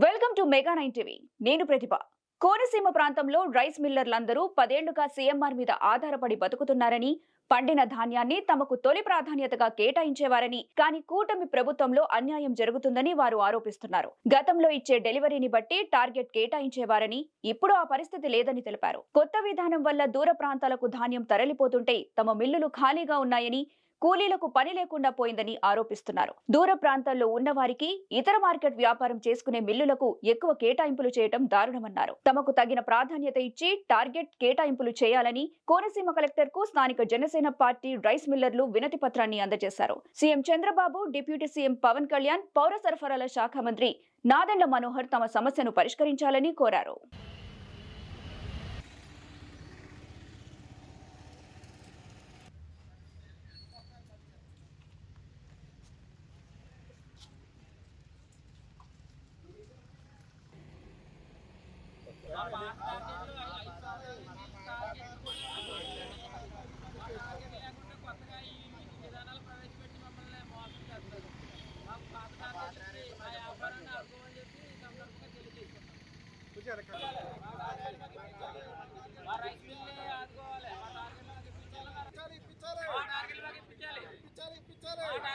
Welcome to mega nine TV. నేను ప్రతిభ. కోనసీమ ప్రాంతంలో rice మిల్లర్లందరూ పదేళ్ళుగా CMR మీద ఆధారపడి బతుకుతున్నారని పండిన ధాన్యాన్ని తమకు తొలి ప్రాధాన్యతగా కేటాయించేవారని కానీ కూటమి ప్రభుత్వంలో అన్యాయం జరుగుతుందని వారు ఆరోపిస్తున్నారు. గతంలో ఇచ్చే డెలివరీని బట్టి టార్గెట్ కేటాయించేవారని ఇప్పుడు ఆ పరిస్థితి లేదని తెలిపారు. కొత్త విధానం వల్ల దూర ప్రాంతాలకు ధాన్యం తరలిపోతుంటే తమ మిల్లులు ఖాళీగా ఉన్నాయని కూలీలకు పని లేకుండా పోయిందని ఆరోపిస్తున్నారు. దూర ప్రాంతాల్లో ఉన్నవారికి ఇతర మార్కెట్ వ్యాపారం చేసుకునే మిల్లులకు ఎక్కువ కేటాయింపులు చేయడం దారుణమన్నారు. తమకు తగిన ప్రాధాన్యత ఇచ్చి టార్గెట్ కేటాయింపులు చేయాలని కోనసీమ కలెక్టర్కు స్థానిక జనసేన పార్టీ రైస్ మిల్లర్లు వినతి పత్రాన్ని అందజేశారు. CM Chandrababu deputy CM Pawan Kalyan పౌర సరఫరాల శాఖ మంత్రి నాదెండ్ల మనోహర్ తమ సమస్యను పరిష్కరించాలని కోరారు.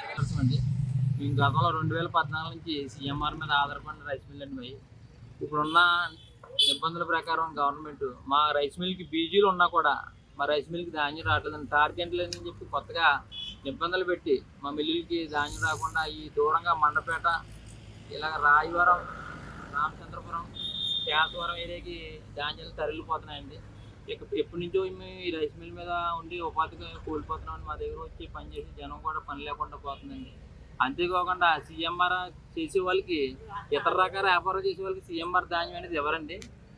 అవసరం అండి మేము గతంలో రెండు వేల పద్నాలుగు నుంచి సీఎంఆర్ మీద ఆధారపడిన రైస్ మిల్లు అండి ఇప్పుడున్న నిబంధనల ప్రకారం గవర్నమెంట్ మా రైస్ మిల్కి బీజీలు ఉన్నా కూడా మా రైస్ మిల్కి ధాన్యం రావట్లేదని టార్గెట్ లేదని చెప్పి కొత్తగా నిబంధనలు పెట్టి మా మిల్లులకి ధాన్యం రాకుండా ఈ దూరంగా మండపేట ఇలాగ రాయవరం రామచంద్రపురం శాసవరం ఏరియాకి ధాన్యాలు తరలిపోతున్నాయండి. ఇక ఎప్పటి నుంచో మేము ఈ రైస్ మిల్ మీద ఉండి ఉపాధిగా కోల్పోతున్నామని మా దగ్గర వచ్చి పనిచేసి జనం కూడా పని లేకుండా పోతుందండి. అంతేకాకుండా సీఎంఆర్ చేసే వాళ్ళకి ఇతర రకాల వ్యాపారం చేసే వాళ్ళకి సీఎంఆర్ ధాన్యం అనేది ఎవరండి?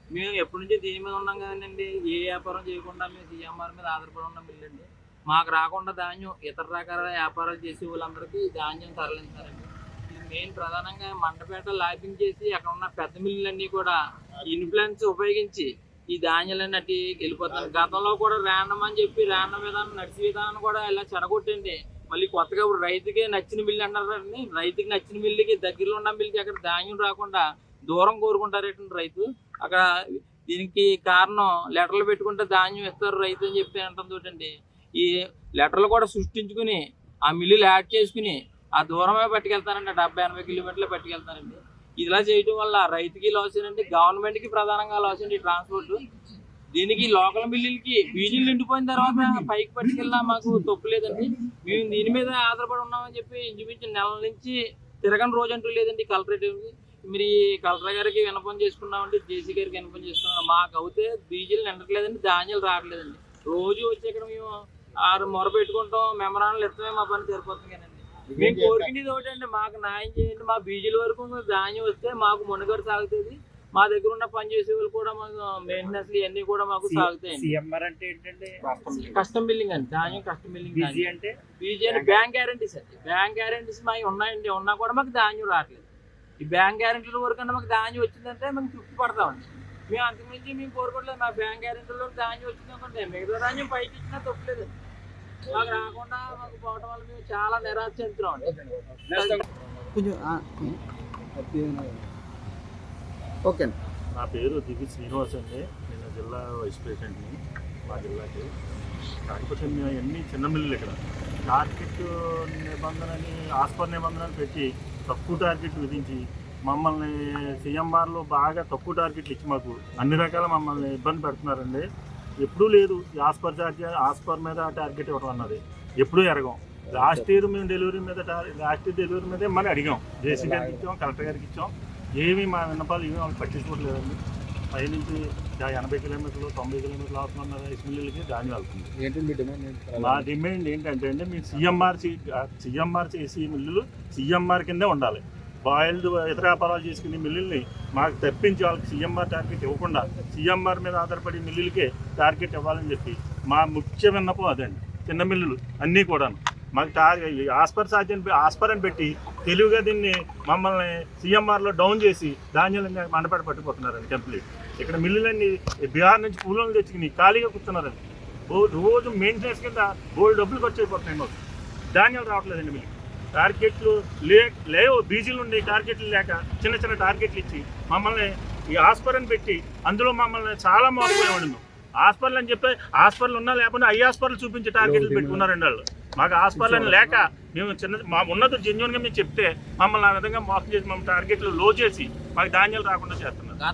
మేము ఎప్పటి నుంచో దీని మీద ఉన్నాం కదండి. ఏ వ్యాపారం చేయకుండా మేము సీఎంఆర్ మీద ఆధారపడి ఉన్నాం వెళ్ళండి. మాకు రాకుండా ధాన్యం ఇతర రకాల వ్యాపారాలు చేసే వాళ్ళందరికీ ధాన్యం తరలించారండి మెయిన్ ప్రధానంగా మండపేట లాబింగ్ చేసి అక్కడ ఉన్న పెద్ద మిల్లులన్నీ కూడా ఇన్ఫ్లుయెన్స్ ఉపయోగించి ఈ ధాన్యాలన్నీ అట్టి వెళ్ళిపోతాను గతంలో కూడా ర్యాండమ్ అని చెప్పి ర్యాండమ్ విధానం నడిచి విధానం కూడా ఇలా చెడగొట్టండి మళ్ళీ కొత్తగా ఇప్పుడు రైతుకి నచ్చిన మిల్లు అంటారని రైతుకి నచ్చిన మిల్లుకి దగ్గరలో ఉన్న మిల్లుకి అక్కడ ధాన్యం రాకుండా దూరం కోరుకుంటారేటండి రైతు. అక్కడ దీనికి కారణం లెటర్లు పెట్టుకుంటే ధాన్యం ఇస్తారు రైతు అని చెప్పి అంటుందోటండి ఈ లెటర్లు కూడా సృష్టించుకుని ఆ మిల్లులు యాడ్ చేసుకుని ఆ దూరమే పట్టుకెళ్తానండి డెబ్బై ఎనభై కిలోమీటర్లు పట్టుకెళ్తానండి ఇలా చేయడం వల్ల రైతుకి లాస్ అండి గవర్నమెంట్కి ప్రధానంగా లాస్ అండి ట్రాన్స్పోర్ట్ దీనికి లోకల్ మిల్లులకి బీజులు నిండిపోయిన తర్వాత పైకి పట్టుకెళ్ళినా మాకు తప్పు లేదండి. మేము దీని మీద ఆధారపడి ఉన్నామని చెప్పి ఇంచుమించు నెల నుంచి తిరగని రోజు అంటూ లేదండి కలెక్టరేట్కి మీరు ఈ కలెక్టర్ గారికి వినపం చేసుకున్నామండి జేసీ గారికి వినపం చేసుకున్నాం. మాకు అయితే బీజులు నిండట్లేదండి ధాన్యాలు రావట్లేదండి. రోజు వచ్చి ఇక్కడ మేము ఆరు మొర పెట్టుకుంటాం మెమరాన్లు ఇస్తామే మా పని సరిపోతుంది కానీ మేము కోరుకునేది ఒకటండి మాకు న్యాయం చేయండి మా బీజీల వరకు ధాన్యం వస్తే మాకు మునగడు సాగుతుంది. మా దగ్గర ఉన్న పని చేసే వాళ్ళు కూడా మాకు మెయింటెనెన్స్ ఇవన్నీ కూడా మాకు సిఎంఆర్ అంటే ఏంటంటే కస్టమ్ బిల్లింగ్ అండి ధాన్యం కస్టమ్ బిల్లింగ్ బిజీ అంటే? బీజీ అని బ్యాంక్ గ్యారంటీస్ అండి. బ్యాంక్ గ్యారంటీస్ మాకు ఉన్నాయండి ఉన్నా కూడా మాకు ధాన్యం రావట్లేదు. ఈ బ్యాంక్ గ్యారంటీల వరకు అంటే మాకు ధాన్యం వచ్చిందంటే మేము తృప్తి పడతామండి. మేము అంతకుమించి మేము కోరుకోవట్లేదు. మా బ్యాంక్ గ్యారంటీలో ధాన్యం వచ్చింది అనుకుంటే మిగతా ధాన్యం పైకి ఇచ్చినా తప్పలేదు. మాకు రాకుండా మాకు పోవడం వల్ల మేము చాలా నిరాశ చెందుతున్నాం అండి కొంచెం ఓకే అండి. నా పేరు దివి శ్రీనివాస్ అండి. నేను జిల్లా వైస్ ప్రెసిడెంట్ని మా జిల్లాకి. కాకపోతే మేము అన్ని చిన్న మిల్లులు ఇక్కడ. టార్గెట్ నిబంధనని ఆస్పర్ నిబంధనలు పెట్టి తక్కువ టార్గెట్ విధించి మమ్మల్ని సీఎంఆర్లో బాగా తక్కువ టార్గెట్లు ఇచ్చి మాకు అన్ని రకాల మమ్మల్ని ఇబ్బంది పెడుతున్నారండి. ఎప్పుడూ లేదు as per target as per మీద టార్గెట్ ఇవ్వడం అన్నది. ఎప్పుడూ ఎరగం. లాస్ట్ ఇయర్ మేము డెలివరీ మీద టార్- లాస్ట్ ఇయర్ డెలివరీ మీదే మళ్ళీ అడిగాం. జేసీ గారికి ఇచ్చాం కలెక్టర్ గారికి ఇచ్చాం. ఏమీ మా విన్నపాలు ఏమీ వాళ్ళు పట్టించుకోవట్లేదండి. పై నుంచి యా- ఎనభై కిలోమీటర్లు తొంభై కిలోమీటర్లు అవుతున్న రైస్ మిల్లులకి ధాన్యం వెళ్తుంది. ఏంటండి మీ డిమాండ్? మా డిమాండ్ ఏంటంటే అండి మీ సిఎంఆర్ సిఎంఆర్ చేసి మిల్లులు సిఎంఆర్ కిందే ఉండాలి. బాయిల్డ్ ఇతర వ్యాపారాలు చేసుకునే మిల్లుల్ని మాకు తప్పించి వాళ్ళకి సీఎంఆర్ టార్గెట్ ఇవ్వకుండా సీఎంఆర్ మీద ఆధారపడి మిల్లులకే టార్గెట్ ఇవ్వాలని చెప్పి మా ముఖ్య విన్నపం అదండి. చిన్న మిల్లులు అన్నీ కూడాను. మాకు ఆస్పర్ సాధ్యం ఆస్పర్ అని పెట్టి తెలివిగా దీన్ని మమ్మల్ని సీఎంఆర్లో డౌన్ చేసి ధాన్యాలన్నీ మండపేట పట్టుకుపోతున్నారండి కంప్లీట్ ఇక్కడ మిల్లులన్నీ బీహార్ నుంచి పూలను తెచ్చుకుని ఖాళీగా కూర్చున్నారండి ఓ రోజు మెయింటెనెన్స్ కింద ఓల్డ్ డబ్బులు ఖర్చు అయిపోతున్నాయి మాకు. ధాన్యాలు రావట్లేదండి మిల్లు టార్గెట్లు లే లేవు బీజీలు ఉండి టార్గెట్లు లేక చిన్న చిన్న టార్గెట్లు ఇచ్చి మమ్మల్ని ఈ హాస్పిటల్ పెట్టి అందులో మమ్మల్ని చాలా మోసపోయేవాడు మేము. హాస్పిటల్ అని చెప్పి హాస్పిటల్ ఉన్నా లేకపోతే ఐ హాస్పిటల్ చూపించి టార్గెట్లు పెట్టుకున్నారండి వాళ్ళు. మాకు హాస్పిటల్ అని లేక మేము చిన్న మా ఉన్నది జెన్యున్గా మేము చెప్తే మమ్మల్ని ఆ విధంగా మోసం చేసి మమ్మల్ని టార్గెట్లు లో చేసి మాకు ధాన్యాలు రాకుండా చేస్తున్నారు.